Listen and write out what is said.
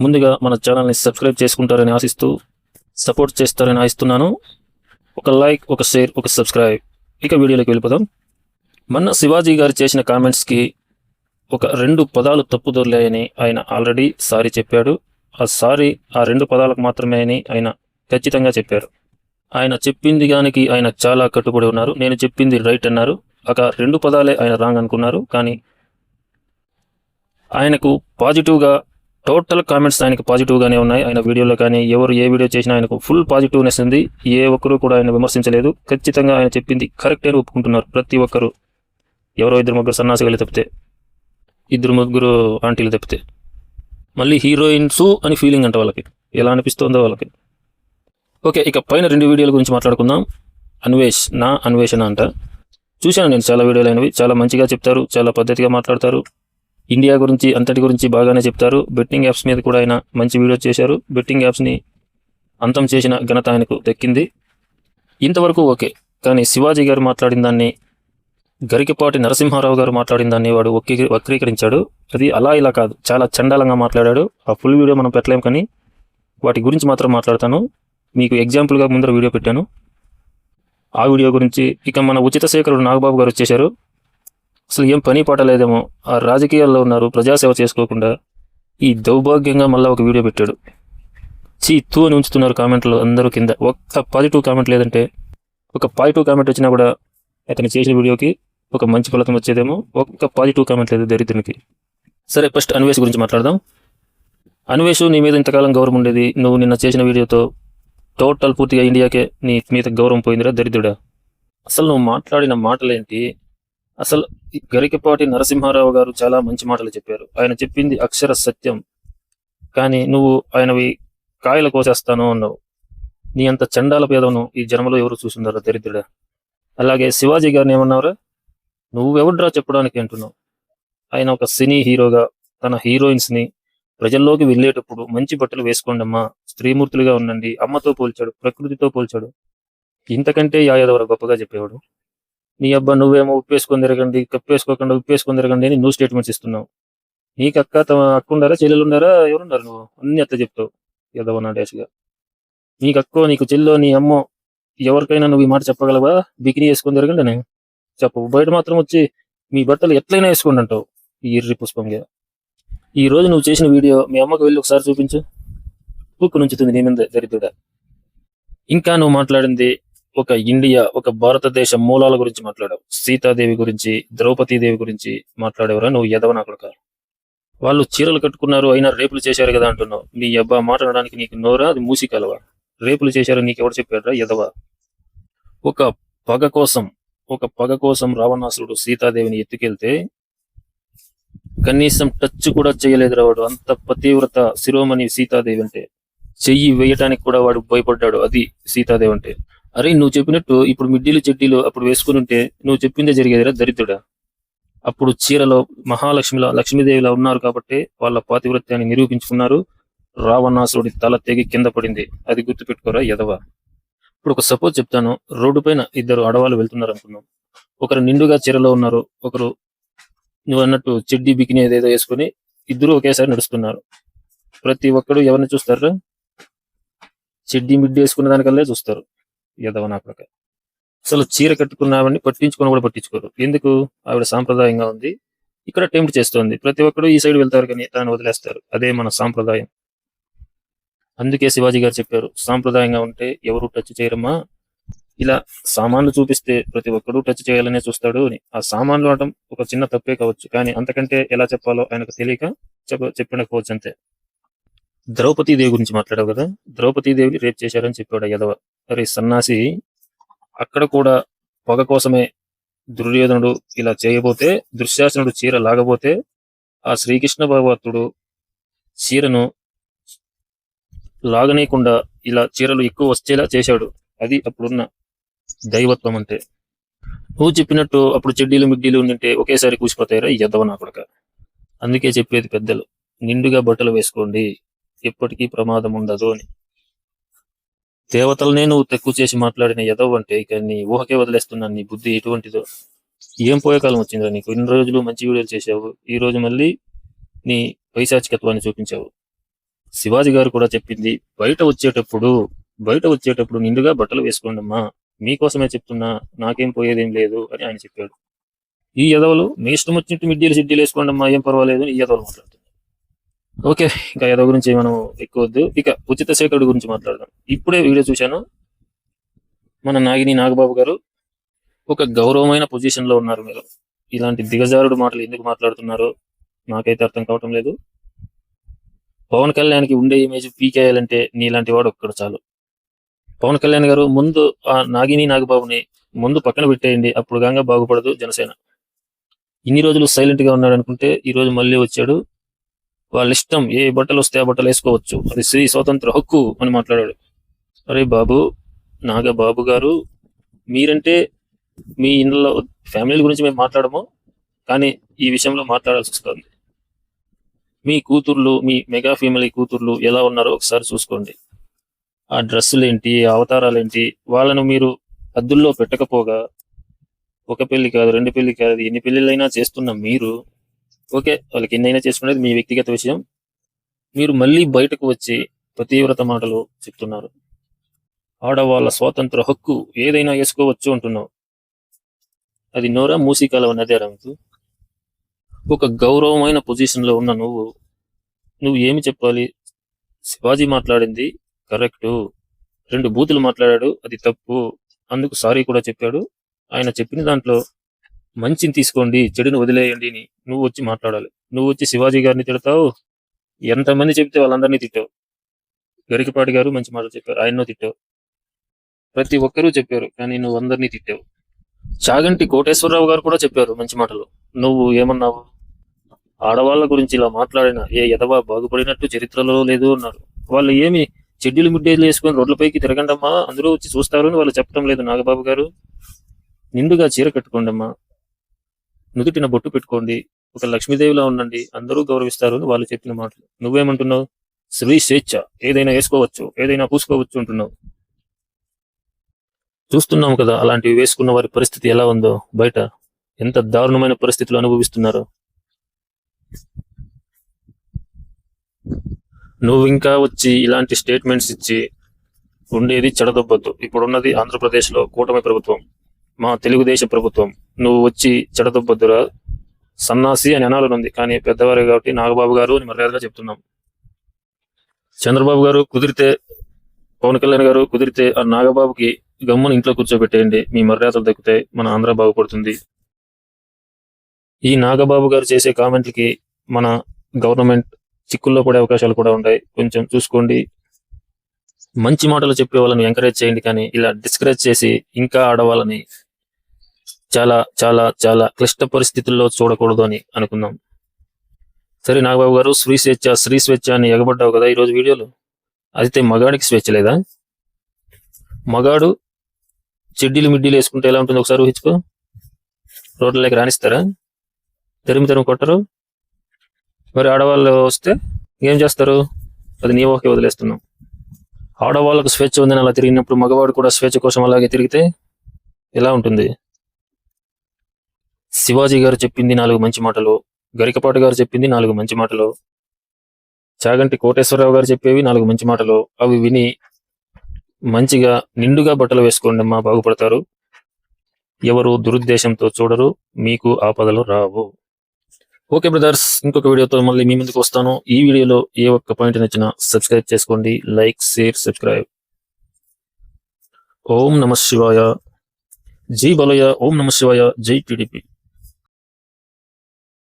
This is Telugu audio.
ముందుగా మన ఛానల్ని సబ్స్క్రైబ్ చేసుకుంటారని ఆశిస్తూ సపోర్ట్ చేస్తారని ఆశిస్తున్నాను. ఒక లైక్ ఒక షేర్ ఒక సబ్స్క్రైబ్ ఇక వీడియోలోకి వెళ్ళిపోదాం. మొన్న శివాజీ గారు చేసిన కామెంట్స్కి ఒక రెండు పదాలు తప్పు దొర్లాయని ఆయన ఆల్రెడీ సారీ చెప్పాడు. ఆ సారీ ఆ రెండు పదాలకు మాత్రమే అని ఆయన ఖచ్చితంగా చెప్పారు. ఆయన చెప్పింది దానికి ఆయన చాలా కట్టుబడి ఉన్నారు. నేను చెప్పింది రైట్ అన్నారు. ఒక రెండు పదాలే ఆయన రాంగ్ అనుకున్నారు. కానీ ఆయనకు పాజిటివ్గా టోటల్ కామెంట్స్ ఆయనకు పాజిటివ్గానే ఉన్నాయి. ఆయన వీడియోలో కానీ ఎవరు ఏ వీడియో చేసినా ఆయనకు ఫుల్ పాజిటివ్నెస్ ఉంది. ఏ ఒక్కరు కూడా ఆయన విమర్శించలేదు. ఖచ్చితంగా ఆయన చెప్పింది కరెక్ట్ అని ఒప్పుకుంటున్నారు ప్రతి ఒక్కరు. ఎవరో ఇద్దరు ముగ్గురు సన్నాసిగాలు తప్పితే. ఇద్దరు ముగ్గురు ఆంటీలు తప్పితే. మళ్ళీ హీరోయిన్స్ అని ఫీలింగ్ అంట వాళ్ళకి. ఎలా అనిపిస్తుందో వాళ్ళకి. ఓకే ఇక పైన రెండు వీడియోల గురించి మాట్లాడుకుందాం. అన్వేష్ నా అన్వేషణ అంట. చూశాను నేను చాలా వీడియోలు అయినవి చాలా మంచిగా చెప్తారు. చాలా పద్ధతిగా మాట్లాడతారు. ఇండియా గురించి అంతటి గురించి బాగానే చెప్తారు. బెట్టింగ్ యాప్స్ మీద కూడా ఆయన మంచి వీడియో చేశారు. బెట్టింగ్ యాప్స్ని అంతం చేసిన ఘనత ఆయనకు దక్కింది. ఇంతవరకు ఓకే. కానీ శివాజీ గారు మాట్లాడిన దాన్ని గరికపాటి నరసింహారావు గారు మాట్లాడిన దాన్ని వాడు వక్రీ వక్రీకరించాడు. అది అలా ఇలా కాదు. చాలా చండాలంగా మాట్లాడాడు. ఆ ఫుల్ వీడియో మనం పెట్టలేం కానీ వాటి గురించి మాత్రం మాట్లాడతాను. మీకు ఎగ్జాంపుల్గా ముందర వీడియో పెట్టాను. ఆ వీడియో గురించి ఇక మన ఉచిత శేఖరుడు నాగబాబు గారు వచ్చేశారు. అసలు ఏం పని పాట లేదేమో ఆ రాజకీయాల్లో ఉన్నారు ప్రజాసేవ చేసుకోకుండా ఈ దౌర్భాగ్యంగా మళ్ళీ ఒక వీడియో పెట్టాడు. చీ తూ అని ఉంచుతున్నారు కామెంట్లు అందరూ కింద. ఒక్క పాజిటివ్ కామెంట్ లేదంటే ఒక పాజిటివ్ కామెంట్ వచ్చినా కూడా అతను చేసిన వీడియోకి ఒక మంచి ఫలితం వచ్చేదేమో. ఒక్క పాజిటివ్ కామెంట్ లేదు దరిద్రునికి. సరే ఫస్ట్ అన్వేష్ గురించి మాట్లాడదాం. అన్వేష్ నీ మీద ఇంతకాలం గౌరవం ఉండేది. నువ్వు నిన్న చేసిన వీడియోతో టోటల్ పూర్తిగా ఇండియాకే నీ మీద గౌరవం పోయిందిరా దరిద్రుడా. అసలు నువ్వు మాట్లాడిన మాటలేంటి? అసలు ఈ గరికపాటి నరసింహారావు గారు చాలా మంచి మాటలు చెప్పారు. ఆయన చెప్పింది అక్షర సత్యం. కానీ నువ్వు ఆయనవి కాయలు కోసేస్తాను అన్నావు. నీ అంత చండాల పేదను ఈ జన్మలో ఎవరు చూసుండారో దరిద్రుడా? అలాగే శివాజీ గారిని ఏమన్నావురా? నువ్వెవడ్రా చెప్పడానికి అంటున్నావు? ఆయన ఒక సినీ హీరోగా తన హీరోయిన్స్ని ప్రజల్లోకి వెళ్ళేటప్పుడు మంచి బట్టలు వేసుకోండి అమ్మా స్త్రీమూర్తులుగా ఉండండి. అమ్మతో పోల్చాడు ప్రకృతితో పోల్చాడు. ఇంతకంటే యాదవర గొప్పగా చెప్పేవాడు. నీ అబ్బా నువ్వేమో ఉప్పేసుకొని తిరగండి కప్పేసుకోకుండా ఉప్పేసుకొని తిరగండి అని నువ్వు స్టేట్మెంట్స్ ఇస్తున్నావు. నీకు అక్క తమ అక్క ఉండారా చెల్లెలు ఉండారా ఎవరున్నారు నువ్వు? అన్ని అత్త చెప్తావు యదవ నా డాష్గా నీకు అక్కో నీకు చెల్లో నీ అమ్మో ఎవరికైనా నువ్వు ఈ మాట చెప్పగలవా? బికినీ వేసుకొని తిరగండి అని. చెప్పవు. బయట మాత్రం వచ్చి మీ బట్టలు ఎట్లయినా వేసుకోండి అంటావు ఈ ఇర్రి పుష్పంగా ఈ రోజు నువ్వు చేసిన వీడియో మీ అమ్మకు వెళ్ళి ఒకసారి చూపించు. బుక్ నుంచుతుంది నీ మీద దరిద్రుడా. ఇంకా నువ్వు మాట్లాడింది ఒక ఇండియా ఒక భారతదేశ మూలాల గురించి మాట్లాడావు. సీతాదేవి గురించి ద్రౌపదీదేవి గురించి మాట్లాడేవరా నువ్వు ఎదవనా కొడుక? వాళ్ళు చీరలు కట్టుకున్నారు అయినా రేపులు చేశారు కదా అంటున్నావు. నీ అబ్బా మాట్లాడడానికి నీకు నోరా? అది మూసి కలవా? రేపులు చేశారు నీకు ఎవరు చెప్పారా యదవ? ఒక పగ కోసం ఒక పగ కోసం రావణాసురుడు సీతాదేవిని ఎత్తుకెళ్తే కనీసం టచ్ కూడా చేయలేదు వాడు. అంత పతివ్రత శిరోమణి సీతాదేవి అంటే. చెయ్యి వేయటానికి కూడా వాడు భయపడ్డాడు. అది సీతాదేవి అంటే. అరే నువ్వు చెప్పినట్టు ఇప్పుడు మిడ్డీలు చెడ్డీలు అప్పుడు వేసుకుని ఉంటే నువ్వు చెప్పిందే జరిగేదిరా దరిద్రుడా? అప్పుడు చీరలో మహాలక్ష్మిలా లక్ష్మీదేవిలా ఉన్నారు కాబట్టి వాళ్ళ పాతివృత్యాన్ని నిరూపించుకున్నారు. రావణాసురుడి తల తెగి కింద పడింది. అది గుర్తుపెట్టుకోరా ఎదవ ఇప్పుడు ఒక సపోజ్ చెప్తాను. రోడ్డు పైన ఇద్దరు ఆడవాళ్ళు వెళ్తున్నారు అనుకున్నాం ఒకరు నిండుగా చీరలో ఉన్నారు. ఒకరు నువ్వు అన్నట్టు చెడ్డి బికిని ఏదేదో వేసుకుని ఇద్దరు ఒకేసారి నడుస్తున్నారు. ప్రతి ఒక్కరు ఎవరిని చూస్తారు? చెడ్డి మిడ్డి వేసుకున్న దానికల్లే చూస్తారు. యదవ నా ప్రక అసలు చీర కట్టుకున్నామని పట్టించుకొని కూడా పట్టించుకోరు. ఎందుకు? ఆవిడ సాంప్రదాయంగా ఉంది. ఇక్కడ అటెంప్ట్ చేస్తోంది. ప్రతి ఒక్కరు ఈ సైడ్ వెళ్తారు కానీ దాన్ని వదిలేస్తారు. అదే మన సాంప్రదాయం. అందుకే శివాజీ గారు చెప్పారు సాంప్రదాయంగా ఉంటే ఎవరు టచ్ చేయరమ్మా. ఇలా సామాన్లు చూపిస్తే ప్రతి ఒక్కడు టచ్ చేయాలనే చూస్తాడు అని. ఆ సామాన్లు అనడం ఒక చిన్న తప్పే కావచ్చు. కానీ అంతకంటే ఎలా చెప్పాలో ఆయనకు తెలియక చెప్ప చెప్పకపోవచ్చు అంతే. ద్రౌపదీదేవి గురించి మాట్లాడావు కదా? ద్రౌపదీదేవిని రేప్ చేశారని చెప్పాడు యదవ. అరే సన్నాసి అక్కడ కూడా పొగ కోసమే దుర్యోధనుడు ఇలా చేయబోతే దుశ్శాసనుడు చీర లాగబోతే ఆ శ్రీకృష్ణ భగవత్తుడు చీరను లాగనీయకుండా ఇలా చీరలు ఎక్కువ వచ్చేలా చేశాడు. అది అప్పుడున్న దైవత్వం అంటే నువ్వు చెప్పినట్టు అప్పుడు చెడ్డీలు మిడ్డీలు ఉంటే ఒకేసారి కూసిపోతాయరా ఈ ఎద్దవ నా కొడక. అందుకే చెప్పేది పెద్దలు నిండుగా బట్టలు వేసుకోండి ఎప్పటికీ ప్రమాదం ఉండదు అని. దేవతలనే నువ్వు తక్కువ చేసి మాట్లాడిన ఎదవ అంటే ఇక నీ ఊహకే వదిలేస్తున్నాను నీ బుద్ధి ఎటువంటిదో. ఏం పోయే కాలం వచ్చిందిరా నీకు? ఇన్ని రోజులు మంచి వీడియోలు చేసావు ఈ రోజు మళ్ళీ నీ పైశాచికత్వాన్ని చూపించావు. శివాజీ గారు కూడా చెప్పింది బయట వచ్చేటప్పుడు బయట వచ్చేటప్పుడు నిండుగా బట్టలు వేసుకోండమ్మా. మీకోసమే చెప్తున్నా నాకేం పోయేదేం లేదు అని ఆయన చెప్పాడు. ఈ ఎదవలు మీ ఇష్టం వచ్చినట్టు మిడ్డీలు సిడ్డీలు వేసుకోండమ్మా ఏం పర్వాలేదు ఈ ఎదవలు మాట్లాడుతున్నారు. ఓకే ఇంకా ఏదో గురించి మనం ఎక్కువ వద్దు. ఇక ఉచిత శేఖరుడు గురించి మాట్లాడదాం. ఇప్పుడే వీడియో చూశాను. మన నాగిని నాగబాబు గారు ఒక గౌరవమైన పొజిషన్లో ఉన్నారు మీరు. ఇలాంటి దిగజారుడు మాటలు ఎందుకు మాట్లాడుతున్నారో నాకైతే అర్థం కావటం లేదు. పవన్ కళ్యాణ్కి ఉండే ఇమేజ్ పీకేయాలంటే నీలాంటి వాడు ఒక్కడు చాలు. పవన్ కళ్యాణ్ గారు ముందు ఆ నాగిని నాగబాబుని ముందు పక్కన పెట్టేయండి అప్పుడు గంగా బాగుపడదు జనసేన. ఇన్ని రోజులు సైలెంట్గా ఉన్నాడు అనుకుంటే ఈ రోజు మళ్ళీ వచ్చాడు. వాళ్ళ ఇష్టం ఏ బట్టలు వస్తే ఆ బట్టలు వేసుకోవచ్చు. అది స్త్రీ స్వాతంత్ర హక్కు అని మాట్లాడాడు. అరే బాబు నాగబాబు గారు మీరంటే మీ ఇంట్లో ఫ్యామిలీ గురించి మేము మాట్లాడము కానీ ఈ విషయంలో మాట్లాడాల్సి వస్తుంది. మీ కూతుర్లు మీ మెగా ఫ్యామిలీ కూతుర్లు ఎలా ఉన్నారో ఒకసారి చూసుకోండి. ఆ డ్రెస్సులు ఏంటి అవతారాలు ఏంటి వాళ్ళను మీరు హద్దుల్లో పెట్టకపోగా ఒక పెళ్ళి కాదు రెండు పెళ్ళి కాదు ఎన్ని పెళ్ళిళ్ళైనా చేస్తున్న మీరు ఓకే వాళ్ళకి ఎన్నైనా చేసుకునేది మీ వ్యక్తిగత విషయం. మీరు మళ్ళీ బయటకు వచ్చి ప్రతీవ్రత మాటలు చెప్తున్నారు. ఆడవాళ్ళ స్వాతంత్ర హక్కు ఏదైనా వేసుకోవచ్చు అంటున్నావు. అది నోరా మూసికాల ఉన్నదే రంగు ఒక గౌరవమైన పొజిషన్లో ఉన్న నువ్వు నువ్వు ఏమి చెప్పాలి? శివాజీ మాట్లాడింది కరెక్ట్. రెండు బూతులు మాట్లాడాడు అది తప్పు. అందుకు సారీ కూడా చెప్పాడు. ఆయన చెప్పిన దాంట్లో మంచిని తీసుకోండి చెడును వదిలేయండి అని నువ్వు వచ్చి మాట్లాడాలి. నువ్వు వచ్చి శివాజీ గారిని తిడతావు? ఎంతమంది చెప్తే వాళ్ళందరినీ తిట్టావు? గరికపాటి గారు మంచి మాటలు చెప్పారు ఆయన్నో తిట్టావు. ప్రతి ఒక్కరూ చెప్పారు కానీ నువ్వు అందరినీ తిట్టావు. చాగంటి కోటేశ్వరరావు గారు కూడా చెప్పారు మంచి మాటలు. నువ్వు ఏమన్నావు? ఆడవాళ్ళ గురించి ఇలా మాట్లాడిన ఏ ఎదవా బాగుపడినట్టు చరిత్రలో లేదు అన్నారు. వాళ్ళు ఏమి చెడ్డీలు మిడ్డీలు వేసుకొని రోడ్లపైకి తిరగండమ్మా? అందరూ వచ్చి చూస్తారు అని వాళ్ళు చెప్పడం లేదు నాగబాబు గారు. నిండుగా చీర కట్టుకోండమ్మా. నుదుటిన బొట్టు పెట్టుకోండి. ఒక లక్ష్మీదేవిలా ఉండండి. అందరూ గౌరవిస్తారు అని వాళ్ళు చెప్పిన మాటలు. నువ్వేమంటున్నావు? శ్రీ స్వేచ్ఛ. ఏదైనా వేసుకోవచ్చు. ఏదైనా పూసుకోవచ్చు అంటున్నావు. చూస్తున్నాం కదా అలాంటివి వేసుకున్న వారి పరిస్థితి ఎలా ఉందో. బయట ఎంత దారుణమైన పరిస్థితులు అనుభవిస్తున్నారో. నువ్వు ఇంకా వచ్చి ఇలాంటి స్టేట్మెంట్స్ ఇచ్చి ఉండేది చెడదొబ్బద్దు. ఇప్పుడున్నది ఆంధ్రప్రదేశ్లో కూటమి ప్రభుత్వం మా తెలుగుదేశ ప్రభుత్వం. నువ్వు వచ్చి చెడదొబ్బద్దురా. సన్నాసి అని అనాలనుంది కానీ పెద్దవారు కాబట్టి నాగబాబు గారు అని మర్యాదగా చెప్తున్నాం. చంద్రబాబు గారు కుదిరితే పవన్ కళ్యాణ్ గారు కుదిరితే ఆ నాగబాబుకి గమ్మున ఇంట్లో కూర్చోబెట్టేయండి. మీ మర్యాదలు దక్కుతాయి మన ఆంధ్ర బాగుపడుతుంది. ఈ నాగబాబు గారు చేసే కామెంట్లకి మన గవర్నమెంట్ చిక్కుల్లో పడే అవకాశాలు కూడా ఉంటాయి కొంచెం చూసుకోండి. మంచి మాటలు చెప్పే వాళ్ళని ఎంకరేజ్ చేయండి. కానీ ఇలా డిస్కరేజ్ చేసి ఇంకా ఆడవాళ్ళని చాలా చాలా చాలా క్లిష్ట పరిస్థితుల్లో చూడకూడదు అని అనుకుందాం. సరే నాగబాబు గారు శ్రీ స్వేచ్ఛ స్త్రీ స్వేచ్ఛ అని ఎగబడ్డావు కదా ఈరోజు వీడియోలో. అయితే మగాడికి స్వేచ్ఛ లేదా? మగాడు చెడ్డీలు మిడ్డీలు వేసుకుంటే ఎలా ఉంటుంది ఒకసారి ఊహించుకో. రోడ్లకి రాణిస్తారా? తరిమి తరిమి కొట్టరు. మరి ఆడవాళ్ళు వస్తే ఏం చేస్తారు? అది నీ ఓకే వదిలేస్తున్నాం. ఆడవాళ్ళకు స్వేచ్ఛ ఉందని అలా తిరిగినప్పుడు మగవాడు కూడా స్వేచ్ఛ కోసం అలాగే తిరిగితే ఎలా ఉంటుంది? శివాజీ గారు చెప్పింది నాలుగు మంచి మాటలు గరికపాటి గారు చెప్పింది నాలుగు మంచి మాటలు చాగంటి కోటేశ్వరరావు గారు చెప్పేవి నాలుగు మంచి మాటలు అవి విని మంచిగా నిండుగా బట్టలు వేసుకోండి అమ్మా బాగుపడతారు. ఎవరు దురుద్దేశంతో చూడరు మీకు ఆపదలు రావు. ఓకే బ్రదర్స్ ఇంకొక వీడియోతో మళ్ళీ మీ ముందుకు వస్తాను. ఈ వీడియోలో ఏ ఒక్క పాయింట్ నచ్చినా సబ్స్క్రైబ్ చేసుకోండి లైక్ షేర్ సబ్స్క్రైబ్. ఓం నమ శివాయ. జై బలయ ఓం నమ శివాయ జై టీడీపీ.